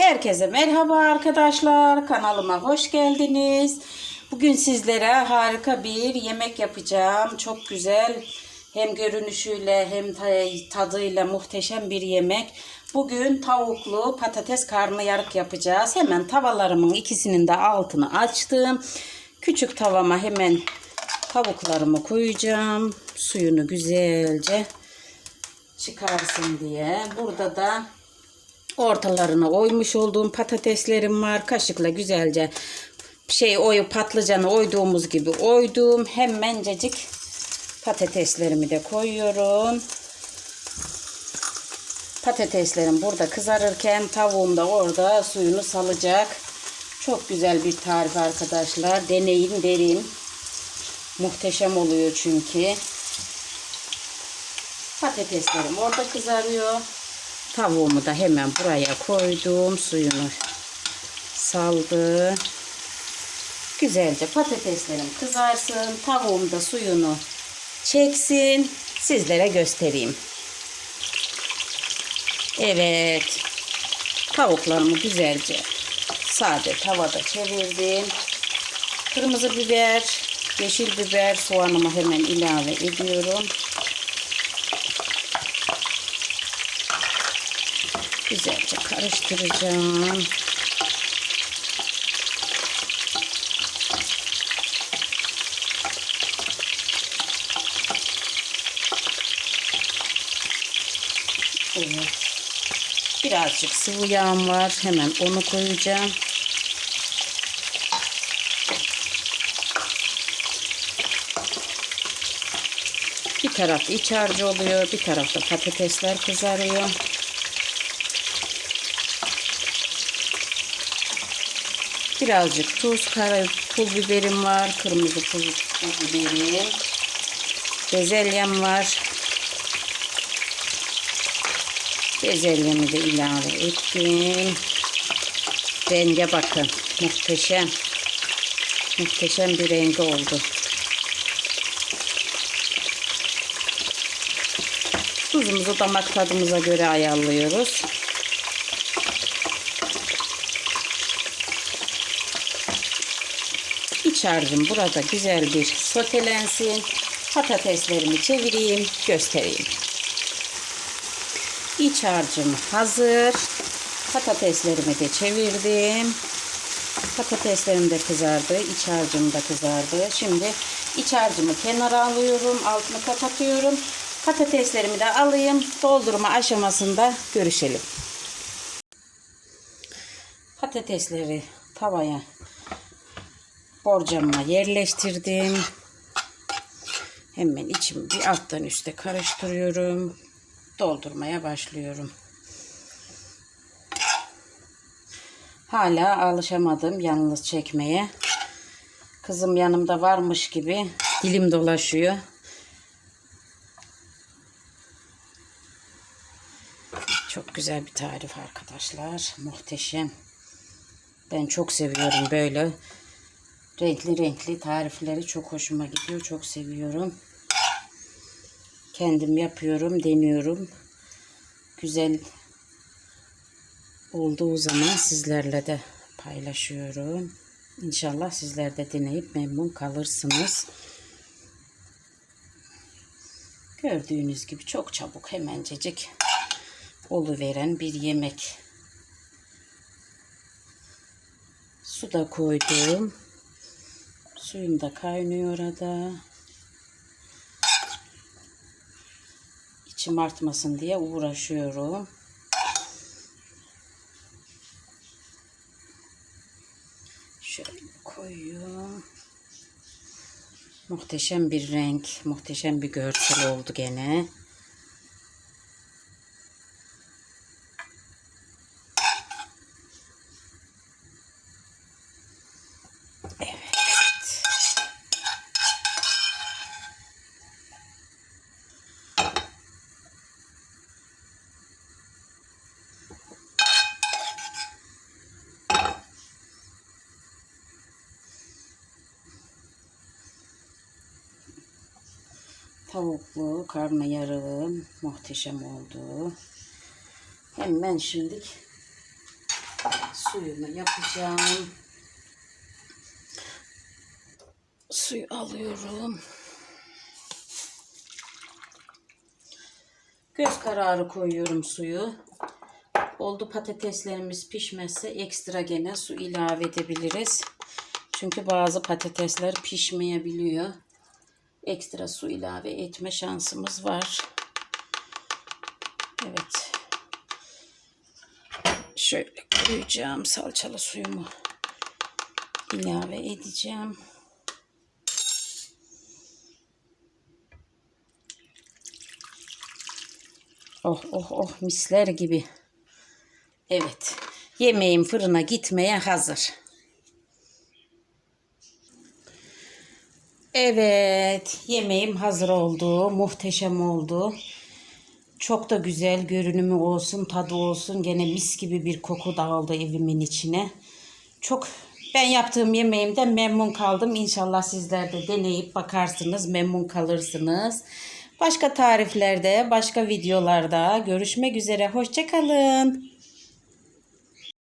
Herkese merhaba arkadaşlar. Kanalıma hoş geldiniz. Bugün sizlere harika bir yemek yapacağım. Çok güzel. Hem görünüşüyle hem ta- tadıyla muhteşem bir yemek. Bugün tavuklu patates karnıyarık yapacağız. Hemen tavalarımın ikisinin de altını açtım. Küçük tavama hemen tavuklarımı koyacağım. Suyunu güzelce çıkarsın diye. Burada da ortalarına oymuş olduğum patateslerim var. Kaşıkla güzelce şey oyu patlıcanı oyduğumuz gibi oydum. Hemencecik patateslerimi de koyuyorum. Patateslerim burada kızarırken tavuğum da orada suyunu salacak. Çok güzel bir tarif arkadaşlar. Deneyin derin. Muhteşem oluyor çünkü. Patateslerim orada kızarıyor. Tavuğumu da hemen buraya koydum. Suyunu saldı. Güzelce patateslerim kızarsın. Tavuğum da suyunu çeksin. Sizlere göstereyim. Evet. Tavuklarımı güzelce sade tavada çevirdim. Kırmızı biber, yeşil biber, soğanımı hemen ilave ediyorum. Güzelce karıştıracağım. Evet. Birazcık sıvı yağım var. Hemen onu koyacağım. Bir taraf iç harcı oluyor. Bir tarafta patatesler kızarıyor. Birazcık tuz, kara pul biberim var. Kırmızı pul, pul biberim. Bezelyem var. Bezelyemi de ilave ettim. Renge bakın. Muhteşem. Muhteşem bir rengi oldu. Tuzumuzu damak tadımıza göre ayarlıyoruz. İç harcım burada güzel bir sotelensin. Patateslerimi çevireyim, göstereyim. İç harcım hazır. Patateslerimi de çevirdim. Patateslerim de kızardı. iç harcım da kızardı. Şimdi iç harcımı kenara alıyorum. Altını kapatıyorum. Patateslerimi de alayım. Doldurma aşamasında görüşelim. Patatesleri tavaya borcamıma yerleştirdim. Hemen içimi bir alttan üste karıştırıyorum. Doldurmaya başlıyorum. Hala alışamadım yalnız çekmeye. Kızım yanımda varmış gibi dilim dolaşıyor. Çok güzel bir tarif arkadaşlar. Muhteşem. Ben çok seviyorum böyle renkli renkli tarifleri çok hoşuma gidiyor. Çok seviyorum. Kendim yapıyorum, deniyorum. Güzel olduğu zaman sizlerle de paylaşıyorum. İnşallah sizler de deneyip memnun kalırsınız. Gördüğünüz gibi çok çabuk hemencecik oluveren bir yemek. Su da koydum. Suyum da kaynıyor orada. İçim artmasın diye uğraşıyorum. Şöyle koyuyorum. Muhteşem bir renk, muhteşem bir görsel oldu gene. Tavuklu karnıyarığım muhteşem oldu. Hemen şimdi suyunu yapacağım. Suyu alıyorum. Göz kararı koyuyorum suyu. Oldu patateslerimiz pişmezse ekstra gene su ilave edebiliriz. Çünkü bazı patatesler pişmeyebiliyor. Ekstra su ilave etme şansımız var. Evet. Şöyle koyacağım salçalı suyumu ilave edeceğim. Oh oh oh misler gibi. Evet. Yemeğim fırına gitmeye hazır. Evet, yemeğim hazır oldu. Muhteşem oldu. Çok da güzel görünümü olsun, tadı olsun. Gene mis gibi bir koku dağıldı evimin içine. Çok ben yaptığım yemeğimden memnun kaldım. İnşallah sizler de deneyip bakarsınız, memnun kalırsınız. Başka tariflerde, başka videolarda görüşmek üzere. Hoşçakalın.